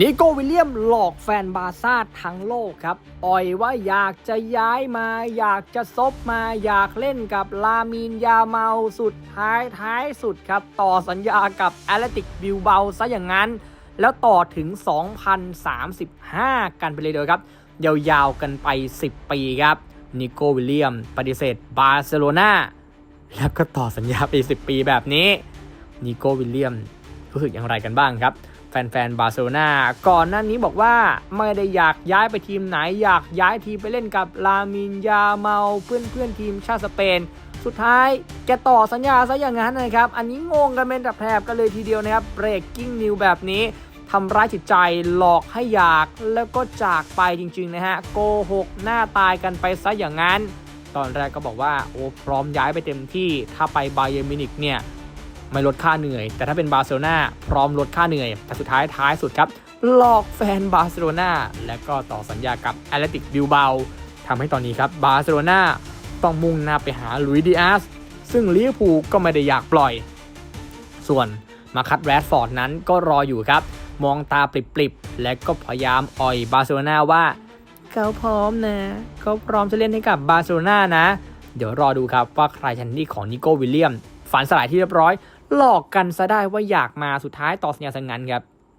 นิโกวิลเลียมหลอกแฟนบาซ่าทั้งโลกครับ อ่อยว่าอยากจะย้ายมา อยากจะซบมาอยากเล่นกับลามีนยาเมาสุดท้ายท้ายสุดครับ ต่อสัญญากับแอตเลติกบิลเบาซะอย่างนั้น แล้วต่อถึง 2035 กันไปเลยเดียวครับ ยาวๆกันไป 10 ปีครับนิโกวิลเลียม ปฏิเสธบาร์เซโลนาแล้วก็ต่อสัญญาไป 10 ปีแบบนี้นิโกวิลเลียมรู้สึกอย่างไรกันบ้างครับ แฟนๆบาร์เซโลนาก่อนหน้านี้บอกว่าไม่ได้อยากย้ายไปทีมไหนอยากย้ายทีมไปเล่นกับลามินยาเมาเพื่อนเพื่อนๆทีมชาติสเปน สุดท้ายแกต่อสัญญาซะอย่างนั้นนะครับ อันนี้งงกันเป็นแถบกันเลยทีเดียวนะครับเบรกกิ้งนิวแบบนี้ทำร้ายจิตใจหลอกให้อยากแล้วก็จากไปจริงๆนะฮะโกหกหน้าตายกันไปซะอย่างนั้น ตอนแรกก็บอกว่าโอ้พร้อมย้ายไปเต็มที่ถ้าไปบาเยร์มินิกเนี่ย ไม่ลดค่าเหนื่อย แต่ถ้าเป็นบาร์เซโลนาพร้อมลดค่าเหนื่อย แต่สุดท้ายท้ายสุดครับ หลอกแฟนบาร์เซโลนาและก็ต่อสัญญากับแอตเลติกบิลเบาทำให้ตอนนี้ครับบาร์เซโลนาต้องมุ่งหน้าไปหาลุยดิอาสซึ่งลิเวอร์พูลก็ไม่ได้อยากปล่อย ส่วนมาคัตแรดฟอร์ดนั้นก็รออยู่ครับ มองตาปริบๆ และก็พยายามอ่อยบาร์เซโลนาว่า เขาพร้อมนะเขาพร้อมจะเล่นให้กับบาร์เซโลนานะ เดี๋ยวรอดูครับว่าใครชันที่ของนิโก้วิลเลียม ฝันสลายที่เรียบร้อย หลอกกันซะได้ว่าอยากมาสุดท้ายต่อสัญญาสังงันครับ